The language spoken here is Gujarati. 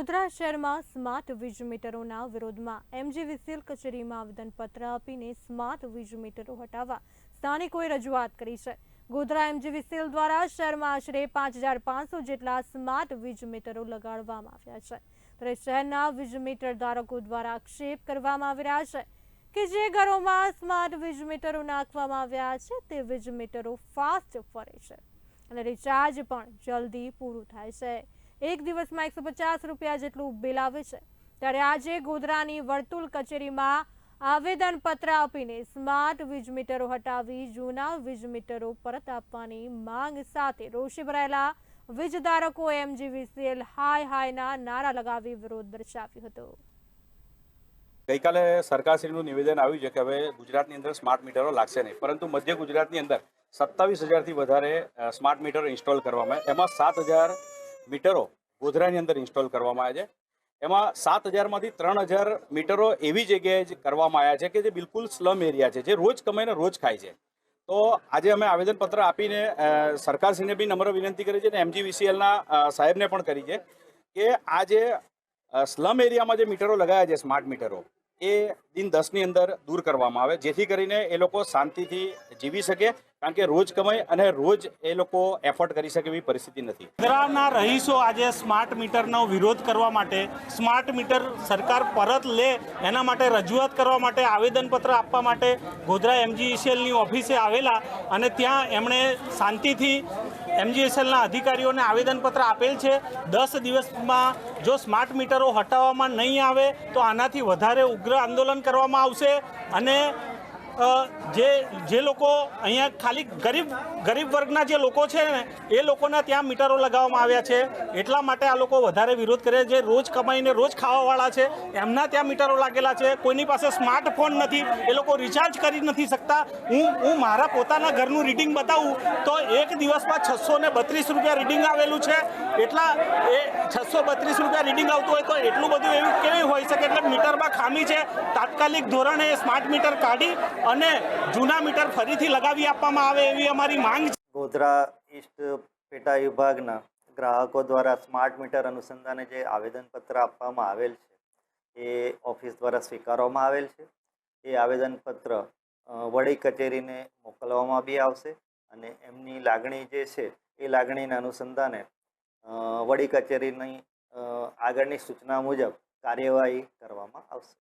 ગોધરા શહેરમાં સ્માર્ટ વીજ મીટરોના વિરોધમાં એમજીવીસીએલ કચેરીમાં આવેદનપત્ર આપીને સ્માર્ટ વીજ મીટરો હટાવવા સ્થાનિકોએ રજૂઆત કરી છે. ગોધરા એમજીવીસીએલ દ્વારા શહેરમાં આશરે પાંચ હજાર પાંચસો જેટલા સ્માર્ટ વીજ મીટરો લગાડવામાં આવ્યા છે. ત્યારે શહેરના વીજ મીટર ધારકો દ્વારા આક્ષેપ કરવામાં આવી રહ્યા છે કે જે ઘરોમાં સ્માર્ટ વીજ મીટરો નાખવામાં આવ્યા છે તે વીજ મીટરો ફાસ્ટ ફરે છે અને રિચાર્જ પણ જલ્દી પૂરું થાય છે. એક દિવસમાં એકસો પચાસ રૂપિયા જેટલું બિલ આવે છે. ત્યારે આજે ગોધરાની વર્તુળ કચેરીમાં આવેદનપત્ર આપીને સ્માર્ટ વીજ મીટરો હટાવી જૂના વીજ મીટરો પરત આપવાની માંગ સાથે રોષે ભરાયેલા વીજધારકો એમજીવીસીએલ હાય હાયના નારા લગાવી વિરોધ દર્શાવ્યો હતો. ગઈકાલે સરકારશ્રીનું નિવેદન આવ્યું છે કે હવે ગુજરાતની અંદર સ્માર્ટ મીટરો લાગશે નહીં. પરંતુ મધ્ય ગુજરાતની અંદર સત્તાવીસ હજારથી વધારે સ્માર્ટ મીટરો ઇન્સ્ટોલ કરવામાં એમાં સાત હજાર મીટરો ગોધરાની અંદર ઇન્સ્ટોલ કરવામાં આવ્યા છે. એમાં સાત હજારમાંથી ત્રણ હજાર મીટરો એવી જગ્યાએ જ કરવામાં આવ્યા છે કે જે બિલકુલ સ્લમ એરિયા છે, જે રોજ કમાઈને રોજ ખાય છે. તો આજે અમે આવેદનપત્ર આપીને સરકારશ્રીને બી નમ્ર વિનંતી કરી છે અને એમજીવીસીએલના સાહેબને પણ કરી છે કે આ જે સ્લમ એરિયામાં જે મીટરો લગાવ્યા છે, સ્માર્ટ મીટરો, એ દિન દસની અંદર દૂર કરવામાં આવે. જેથી કરીને એ લોકો શાંતિથી જીવી શકે, કારણ કે રોજ કમાય અને રોજ એ લોકો એફોર્ડ કરી શકે એવી પરિસ્થિતિ નથી. ગોધરાના રહીશો આજે સ્માર્ટ મીટરનો વિરોધ કરવા માટે, સ્માર્ટ મીટર સરકાર પરત લે એના માટે રજૂઆત કરવા માટે આવેદનપત્ર આપવા માટે ગોધરા એમજીએસએલની ઓફિસે આવેલા અને ત્યાં એમણે શાંતિથી એમજીએસએલના અધિકારીઓને આવેદનપત્ર આપેલ છે. દસ દિવસમાં જો સ્માર્ટ મીટરો હટાવવામાં નહીં આવે તો આનાથી વધારે ઉગ્ર આંદોલન કરવામાં આવશે અને જે જે લોકો અહીંયા ખાલી ગરીબ ગરીબ વર્ગના જે લોકો છે ને, એ લોકોના ત્યાં મીટરો લગાવવામાં આવ્યા છે. એટલા માટે આ લોકો વધારે વિરોધ કરે છે. રોજ કમાઈને રોજ ખાવાવાળા છે, એમના ત્યાં મીટરો લાગેલા છે. કોઈની પાસે સ્માર્ટફોન નથી, એ લોકો રિચાર્જ કરી નથી શકતા. હું હું મારા પોતાના ઘરનું રીડિંગ બતાવું, તો એક દિવસમાં છસો ને બત્રીસ રૂપિયા રીડિંગ આવેલું છે. એટલા, એ છસો બત્રીસ રૂપિયા રીડિંગ આવતું હોય તો એટલું બધું એવું કેવી હોઈ શકે? એટલે મીટરમાં ખામી છે. તાત્કાલિક ધોરણે સ્માર્ટ મીટર કાઢી અને જૂના મીટર ફરીથી લગાવી આપવામાં આવે એવી અમારી માંગ છે. ગોધરા ઈસ્ટ પેટા વિભાગના ગ્રાહકો દ્વારા સ્માર્ટ મીટર અનુસંધાને જે આવેદનપત્ર આપવામાં આવેલ છે, એ ઓફિસ દ્વારા સ્વીકારવામાં આવેલ છે. એ આવેદનપત્ર વડી કચેરીને મોકલવામાં બી આવશે અને એમની લાગણી જે છે, એ લાગણીના અનુસંધાને વડી કચેરીની આગળની સૂચના મુજબ કાર્યવાહી કરવામાં આવશે.